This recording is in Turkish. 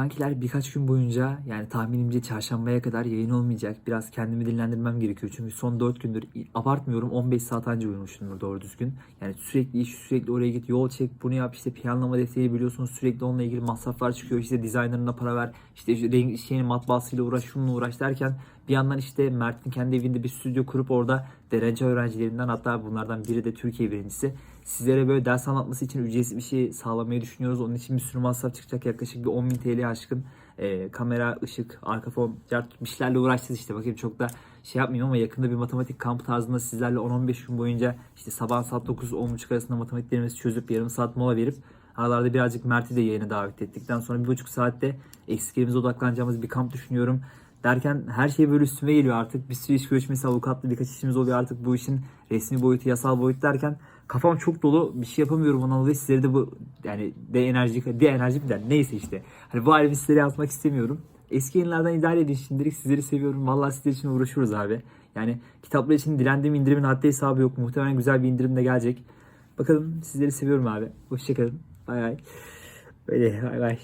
Kankiler birkaç gün boyunca yani tahminimce çarşambaya kadar yayın olmayacak. Biraz kendimi dinlendirmem gerekiyor. Çünkü son 4 gündür abartmıyorum 15 saat anca uyumuşumdur doğru düzgün. Yani sürekli iş sürekli oraya git yol çek bunu yap işte planlama defteri biliyorsunuz sürekli onunla ilgili masraflar çıkıyor. İşte dizaynerına para ver işte renk şeyin matbaasıyla uğraş şununla uğraş derken bir yandan işte Mert'in kendi evinde bir stüdyo kurup orada derece öğrencilerinden hatta bunlardan biri de Türkiye birincisi. Sizlere böyle ders anlatması için ücretsiz bir şey sağlamayı düşünüyoruz. Onun için bir sürü masraf çıkacak yaklaşık bir 10.000 TL'ye aşkın e, kamera, ışık, arka fon, bir şeylerle uğraşacağız işte. Bakayım çok da şey yapmayayım ama yakında bir matematik kampı tarzında sizlerle 10-15 gün boyunca işte sabah saat 9-10.30 arasında matematiklerimizi çözüp yarım saat mola verip aralarda birazcık Mert'i de yayına davet ettikten sonra bir buçuk saatte eksiklerimize odaklanacağımız bir kamp düşünüyorum. Derken her şey böyle üstüme geliyor artık. Bir sürü iş görüşmesi, avukatlı birkaç işimiz oluyor artık bu işin resmi boyutu, yasal boyutu derken kafam çok dolu. Bir şey yapamıyorum ona dolayı sizlere de bu yani de enerji, de enerji bir der. Neyse işte. Hani bu halimi sizlere yazmak istemiyorum. Eski yayınlardan idare edin şimdilik. Sizleri seviyorum. Vallahi sizler için uğraşıyoruz abi. Yani kitaplar için dilendiğim indirimin haddi hesabı yok. Muhtemelen güzel bir indirim de gelecek. Bakalım sizleri seviyorum abi. Hoşçakalın. Bay bay. Böyle bay bay.